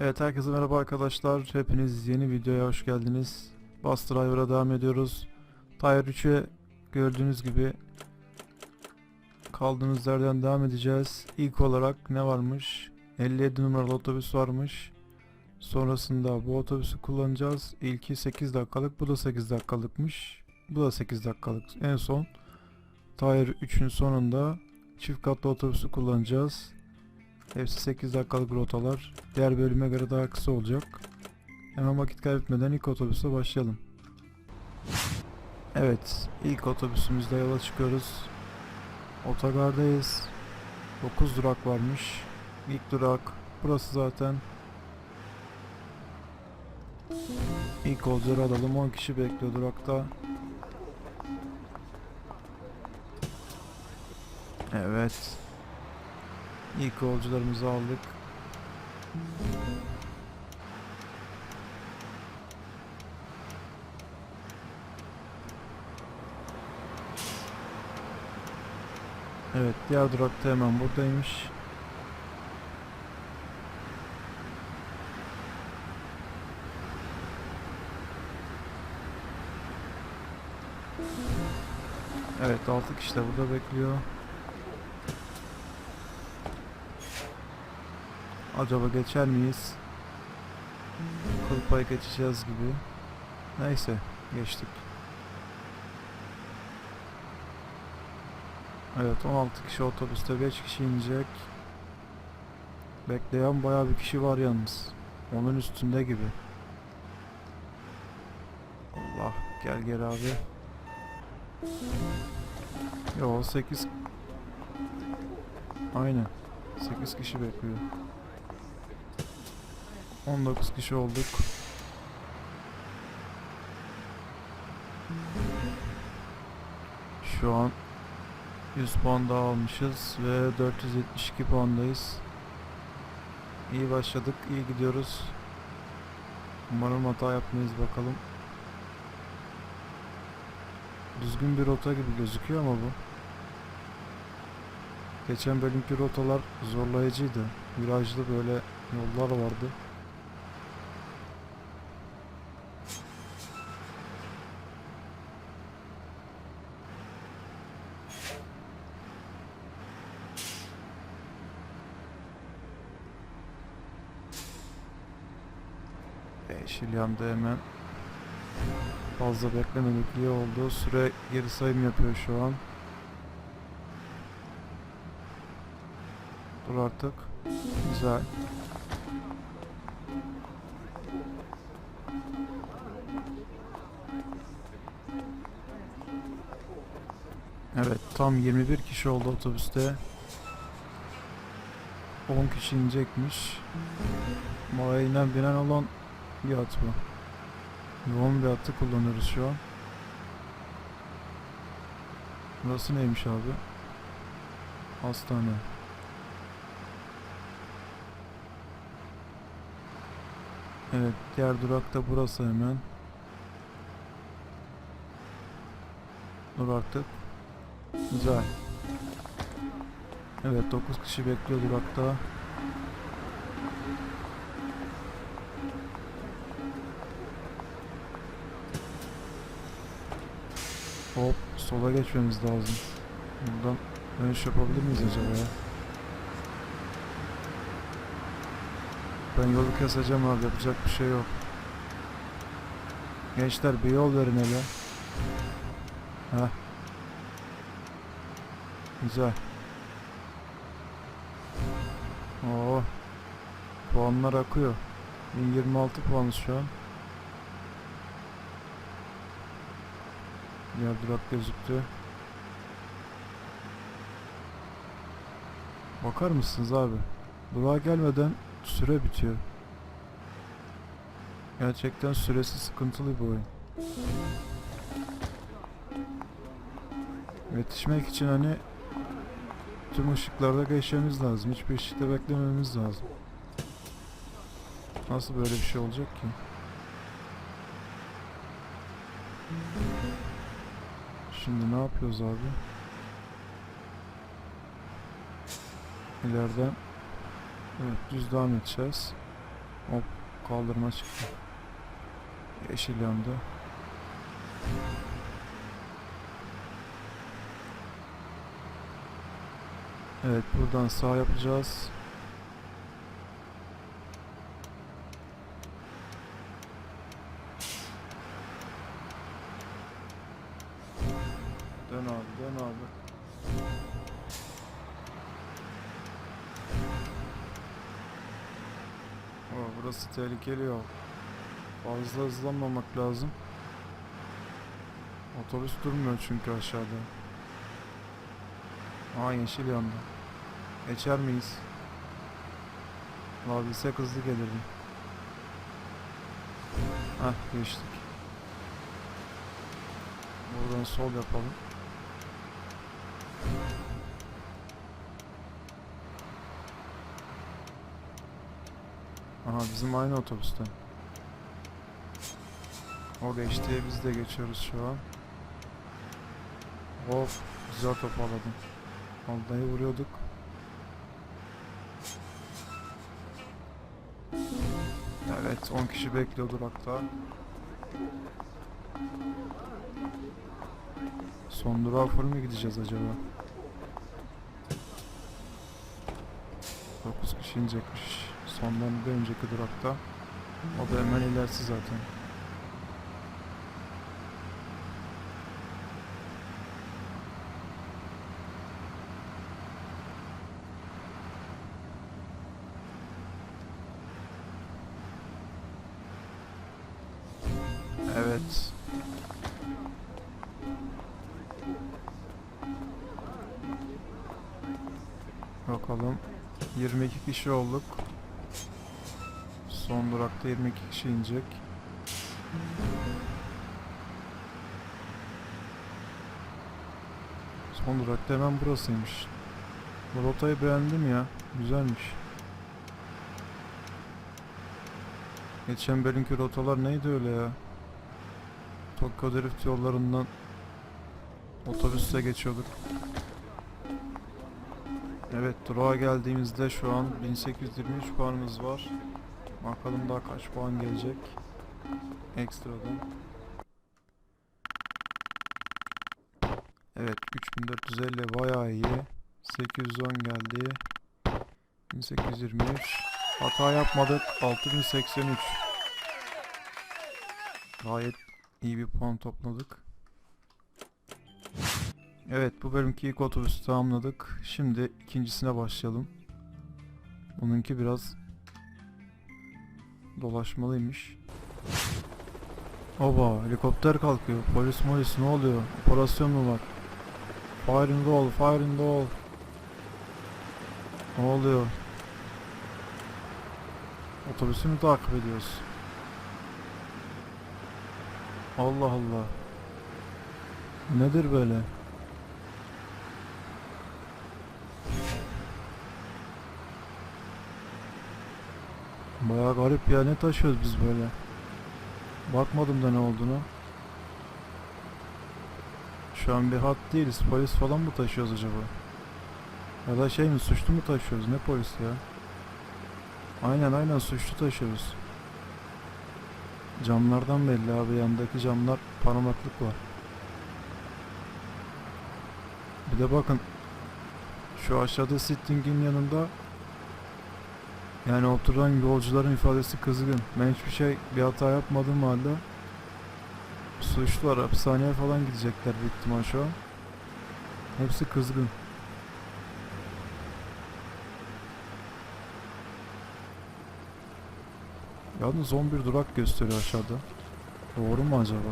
Evet herkese merhaba arkadaşlar. Hepiniz yeni videoya hoş geldiniz. Bus Driver'a devam ediyoruz. Tire 3'e gördüğünüz gibi kaldığımız yerden devam edeceğiz. İlk olarak ne varmış? 57 numaralı otobüs varmış. Sonrasında bu otobüsü kullanacağız. İlki 8 dakikalık, bu da 8 dakikalıkmış. Bu da 8 dakikalık. En son Tire 3'ün sonunda çift katlı otobüsü kullanacağız. Hepsi 8 dakikalık rotalar. Diğer bölüme göre daha kısa olacak. Hemen vakit kaybetmeden ilk otobüse başlayalım. Evet, ilk otobüsümüzde yola çıkıyoruz. Otogardayız. 9 durak varmış. İlk durak burası zaten. İlk yolcuları alalım. 10 kişi bekliyor durakta. Evet. İlk yolcularımızı aldık. Evet, diğer durakta hemen buradaymış. Evet, 6 kişi de burada bekliyor. Acaba geçer miyiz? Kıl payı geçeceğiz gibi. Neyse, geçtik. Evet, 16 kişi otobüste, 5 kişi inecek. Bekleyen bayağı bir kişi var yalnız. Onun üstünde gibi. Allah, gel gel abi. Yo, 8 Aynen. 8 kişi bekliyor. 19 kişi olduk. Şu an 100 puan daha almışız ve 472 puandayız. İyi başladık, iyi gidiyoruz. Umarım hata yapmayız bakalım. Düzgün bir rota gibi gözüküyor ama bu. Geçen bölümki rotalar zorlayıcıydı. Virajlı böyle yollar vardı. Yandı hemen. Fazla beklemedik iyi oldu. Süre geri sayım yapıyor şu an. Dur artık. Güzel. Evet tam 21 kişi oldu otobüste. 10 kişi inecekmiş. İnen binen olan bir at bu. Yoğun bir atı kullanıyoruz şu an. Burası neymiş abi? Hastane. Evet, diğer durak da burası hemen. Dur artık. Güzel. Evet, 9 kişi bekliyor durakta. Hop, sola geçmemiz lazım. Buradan dönüş yapabilir miyiz acaba ya? Ben yolu keseceğim abi yapacak bir şey yok. Gençler bir yol verin hele. Heh. Güzel. Oo. Puanlar akıyor. 1026 puanız şu an. Durak gözüktü. Bakar mısınız abi? Durağa gelmeden süre bitiyor. Gerçekten süresi sıkıntılı bu oyun. Yetişmek için hani tüm ışıklarda geçmemiz lazım. Hiçbir ışıkta beklememiz lazım. Nasıl böyle bir şey olacak ki? Şimdi ne yapıyoruz abi? İleriden Evet düz devam edeceğiz. Hop kaldırma çıktı. Yeşil yandı. Evet buradan sağ yapacağız. Burası tehlikeli yol. Fazla hızlanmamak lazım. Otobüs durmuyor çünkü aşağıda. Aa yeşil yandı. Geçer miyiz? Valla bilsek hızlı gelirdim. Heh geçtik. Buradan sol yapalım. Aha bizim aynı otobüsten. O geçti biz de geçiyoruz şu an. Hop güzel toparladım. Vallahi vuruyorduk. Evet 10 kişi bekliyor durakta. Son durağa full mü gideceğiz acaba? 9 kişi inecekmiş. Sondan bir önceki durakta. O da hemen ilerisi zaten. Evet. Bakalım. 22 kişi olduk. Son durakta 22 kişi inecek. Son durakta hemen burasıymış. Bu rotayı beğendim ya. Güzelmiş. Geçen bölümki rotalar neydi öyle ya? Tokyo Drift yollarından otobüsle geçiyorduk. Evet durağa geldiğimizde şu an 1823 puanımız var. Bakalım daha kaç puan gelecek. Ekstradan. Evet 3450 bayağı iyi. 810 geldi. 1823. Hata yapmadık. 6083. Gayet iyi bir puan topladık. Evet bu bölümki ilk otobüsü tamamladık. Şimdi ikincisine başlayalım. Bununki biraz dolaşmalıymış. Oba helikopter kalkıyor. Polis polis ne oluyor? Operasyon mu var? Fire in roll, fire in roll. Ne oluyor? Otobüsü mü takip ediyoruz? Allah Allah. Nedir böyle? Bayağı garip ya ne taşıyoruz biz böyle? Bakmadım da ne olduğunu. Şu an bir hat değiliz. Polis falan mı taşıyoruz acaba? Ya da şey mi suçlu mu taşıyoruz? Ne polis ya? Aynen aynen suçlu taşıyoruz. Camlardan belli abi yandaki camlar parmaklık var. Bir de bakın şu aşağıda sittingin yanında yani oturan yolcuların ifadesi kızgın. Ben hiçbir şey bir hata yapmadığım halde suçlular hapishaneye falan gidecekler büyük ihtimal şu an. Hepsi kızgın. Yalnız 11 durak gösteriyor aşağıda. Doğru mu acaba?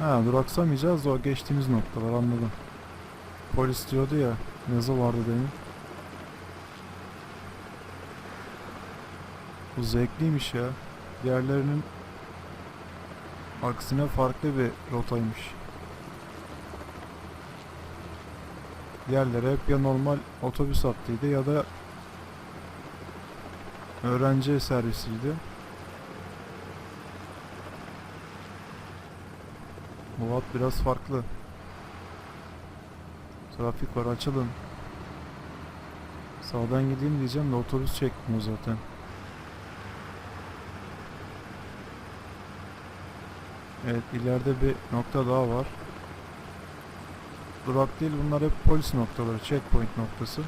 Ha duraksamayacağız da o geçtiğimiz noktalar anladım. Polis diyordu ya yazı vardı demin. Bu zevkliymiş ya. Diğerlerinin aksine farklı bir rotaymış. Diğerleri hep ya normal otobüs hattıydı ya da öğrenci servisiydi. Bu hat biraz farklı. Trafik var açılın. Sağdan gideyim diyeceğim de otobüs çekmiyor zaten. Evet ileride bir nokta daha var. Durak değil bunlar hep polis noktaları. Checkpoint noktası.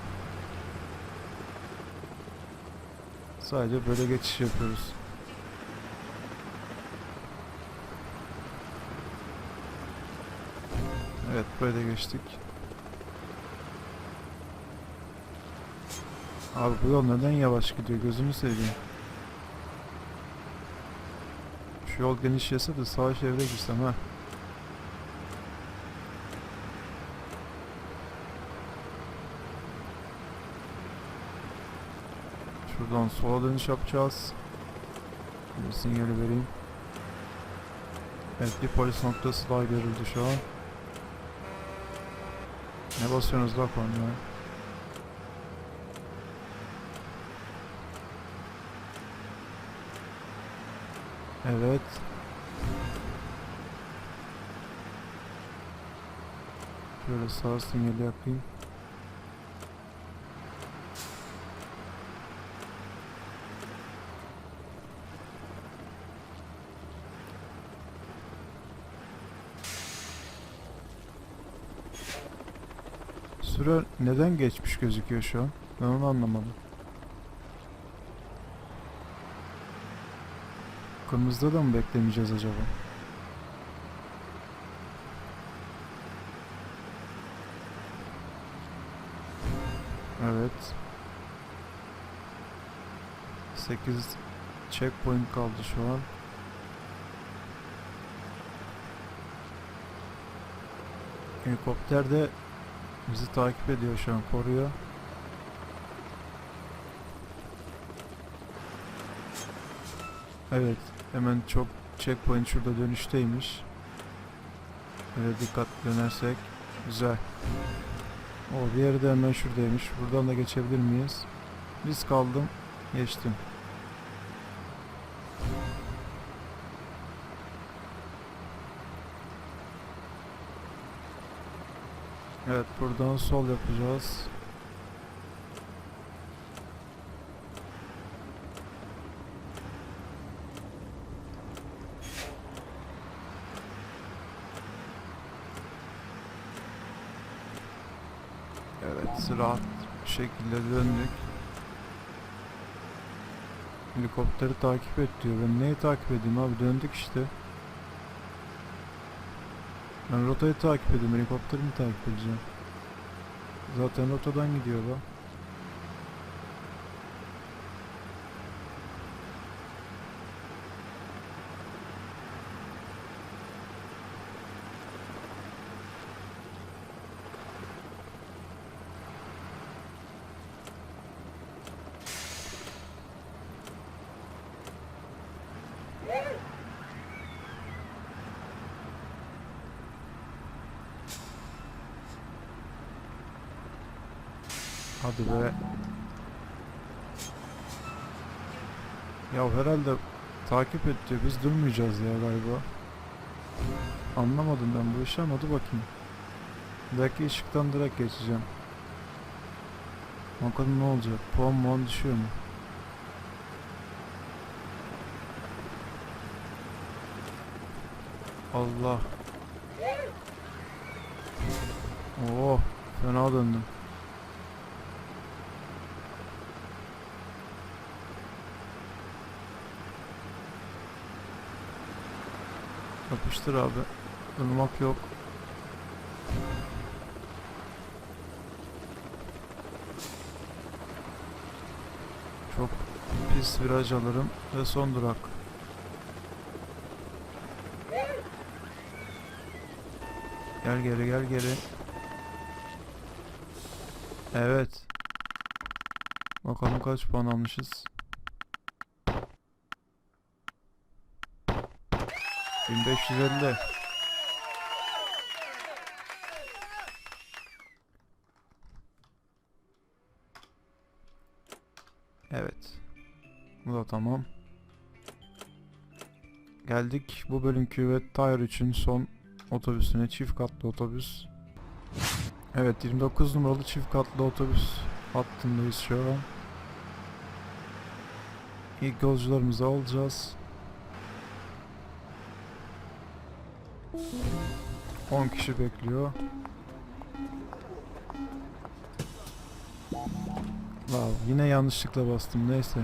Sadece böyle geçiş yapıyoruz. Evet da geçtik. Abi bu yol neden yavaş gidiyor gözünü seveyim. Şu yol genişlese de sağ çevre girsem ha. Şuradan sola dönüş yapacağız. Bir sinyali vereyim. Evet bir polis noktası daha görüldü şu an. Ne basıyorsunuz la kornaya? Evet. Şöyle sağ sinyali yapayım. Süre neden geçmiş gözüküyor şu an? Ben onu anlamadım. Kırmızıda da mı beklemeyeceğiz acaba? Evet. 8 checkpoint kaldı şu an. Helikopter de bizi takip ediyor şu an koruyor. Evet hemen çok checkpoint şurada dönüşteymiş. Böyle dikkat dönersek güzel. O diğeri de hemen şuradaymış. Buradan da geçebilir miyiz? Biz kaldım. Geçtim. Evet buradan sol yapacağız. Evet rahat bir şekilde döndük. Helikopteri takip et diyor. Ben neyi takip edeyim abi döndük işte. Ben rotayı takip ediyorum. Helikopteri mi takip edeceğim? Zaten rotadan gidiyor lan. Hadi be. Ya herhalde takip et diyor. Biz durmayacağız ya galiba. Anlamadım ben bu işi ama dur bakayım. Belki ışıktan direkt geçeceğim. Bakalım ne olacak? Puan muan düşüyor mu? Allah. Oo, fena döndüm. Yapıştır abi. Durmak yok. Çok pis viraj alırım ve son durak. Gel geri gel geri. Evet. Bakalım kaç puan almışız. 1550. Evet. Bu da tamam. Geldik bu bölümkü ve Tire için son otobüsüne çift katlı otobüs. Evet 29 numaralı çift katlı otobüs hattındayız şu an. İlk yolcularımızı alacağız. 10 kişi bekliyor. Wow, yine yanlışlıkla bastım neyse.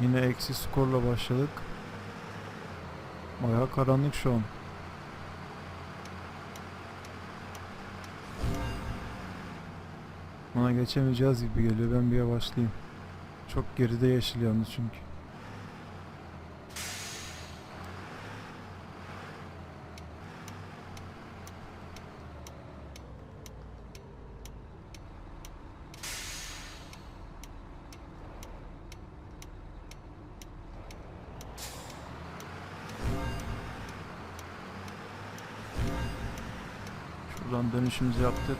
Yine eksi skorla başladık. Bayağı karanlık şu an. Ona geçemeyeceğiz gibi geliyor. Ben bir yavaşlayayım. Çok geride yeşil yalnız çünkü. Şuradan dönüşümüzü yaptık.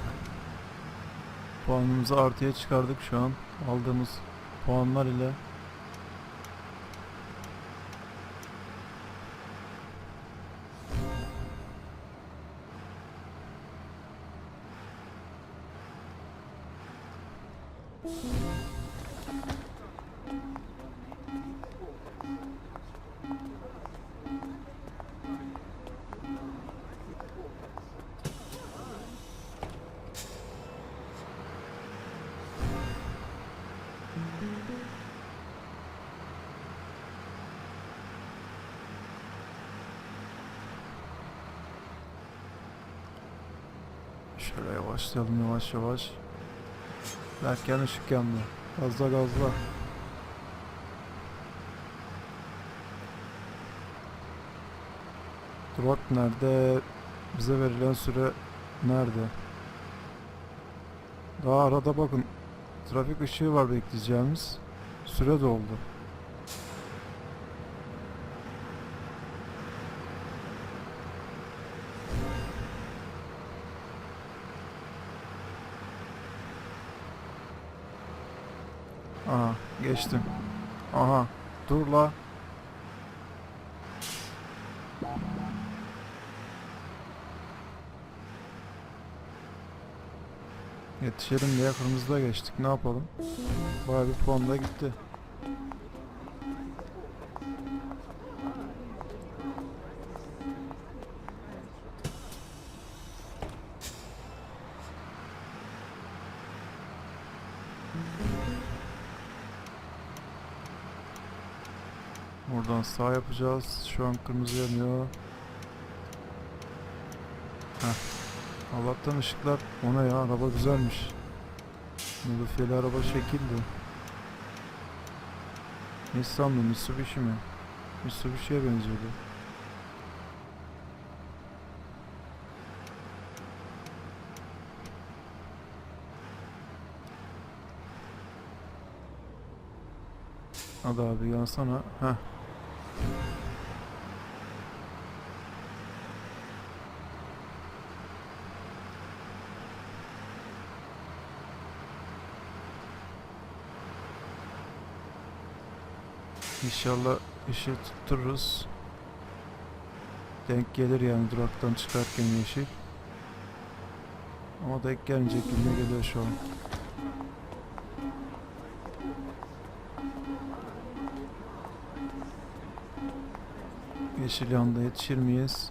Puanımızı artıya çıkardık şu an. Aldığımız puanlar ile. Şöyle yavaşlayalım yavaş yavaş. Derken ışık yandı. Gazla gazla. Durak nerede? Bize verilen süre nerede? Daha arada bakın. Trafik ışığı var bekleyeceğimiz. Süre doldu. Aha geçtim. Aha dur la. Yetişelim diye kırmızıda geçtik. Ne yapalım? Bayağı bir puan da gitti. Oradan sağ yapacağız. Şu an kırmızı yanıyor. Heh. Allah'tan ışıklar ona ya araba güzelmiş. Modifiyeli araba şekildi. Nissan mı Mitsubishi mi? Mitsubishi'ye benziyordu. Hadi abi yansana. Heh. İnşallah ışığı tuttururuz. Denk gelir yani duraktan çıkarken yeşil. Ama denk gelmeyecek gibi geliyor şu an. Yeşil yanda yetişir miyiz?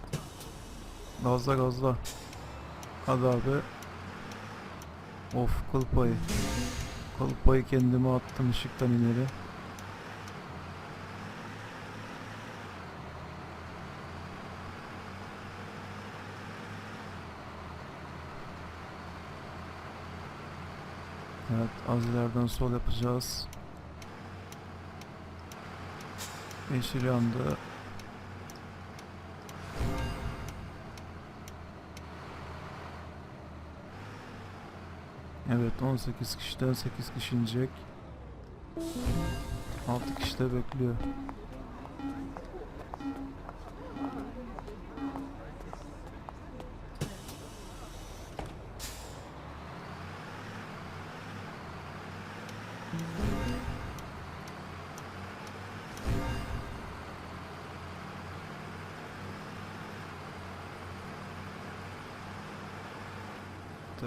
Gazla gazla. Hadi abi. Of kıl payı. Kıl payı kendime attım ışıktan ileri. Evet az ileriden sol yapacağız. Yeşil yandı. Evet 18 kişiden 8 kişi inecek. 6 kişi de bekliyor.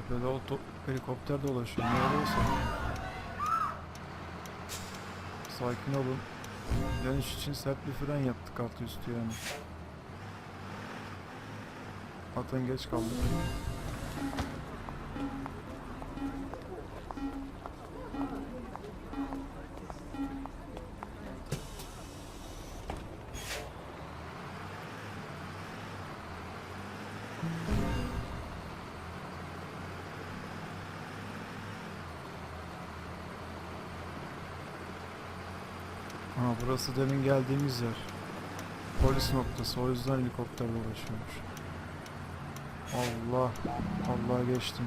Tepede oto helikopter dolaşıyor. Ne oluyorsa. Sakin olun. Dönüş için sert bir fren yaptık altı üstü yani. Zaten geç kaldık. Burası demin geldiğimiz yer. Polis noktası. O yüzden helikopter dolaşıyormuş. Allah. Allah geçtim.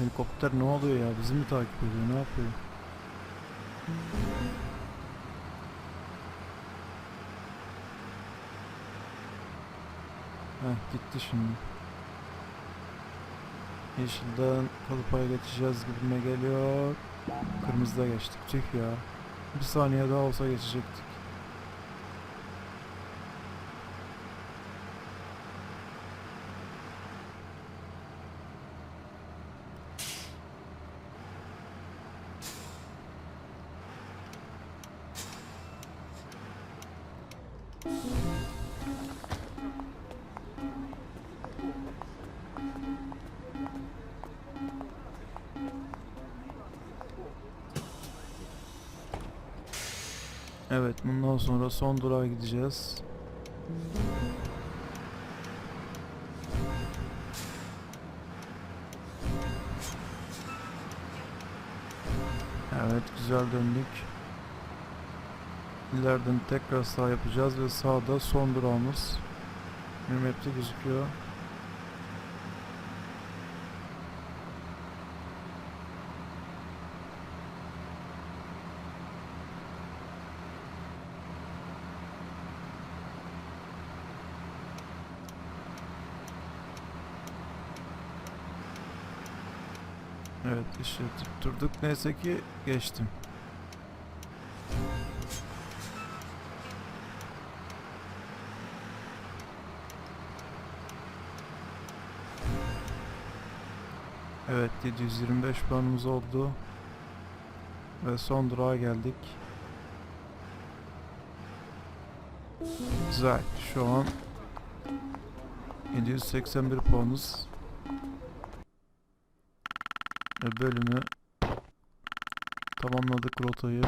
Helikopter ne oluyor ya? Bizi mi takip ediyor? Ne yapıyor? Heh gitti şimdi. Yeşilden kalıpaya geçeceğiz gibime geliyor. Kırmızıda geçtik. Tüh ya. Bir saniye daha olsa geçecektik. Evet bundan sonra son durağa gideceğiz. Evet güzel döndük. İleriden tekrar sağ yapacağız ve sağda son durağımız. Map'te gözüküyor. Evet işte tutturduk. Neyse ki geçtim. Evet 725 puanımız oldu. Ve son durağa geldik. Güzel. Şu an 781 puanız. Bölümü tamamladık rotayı.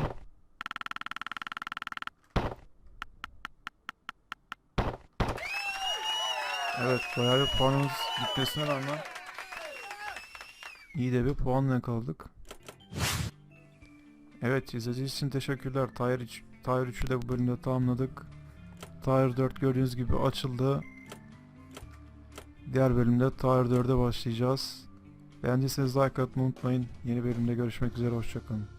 Evet bayağı bir puanımız gitmesine rağmen iyi de bir puanla yakaladık. Evet izlediğiniz için teşekkürler. Tire, 3, Tire 3'ü de bu bölümde tamamladık. Tire 4 gördüğünüz gibi açıldı. Diğer bölümde Tire 4'e başlayacağız. Beğendiyseniz like atmayı unutmayın. Yeni bölümde görüşmek üzere. Hoşçakalın.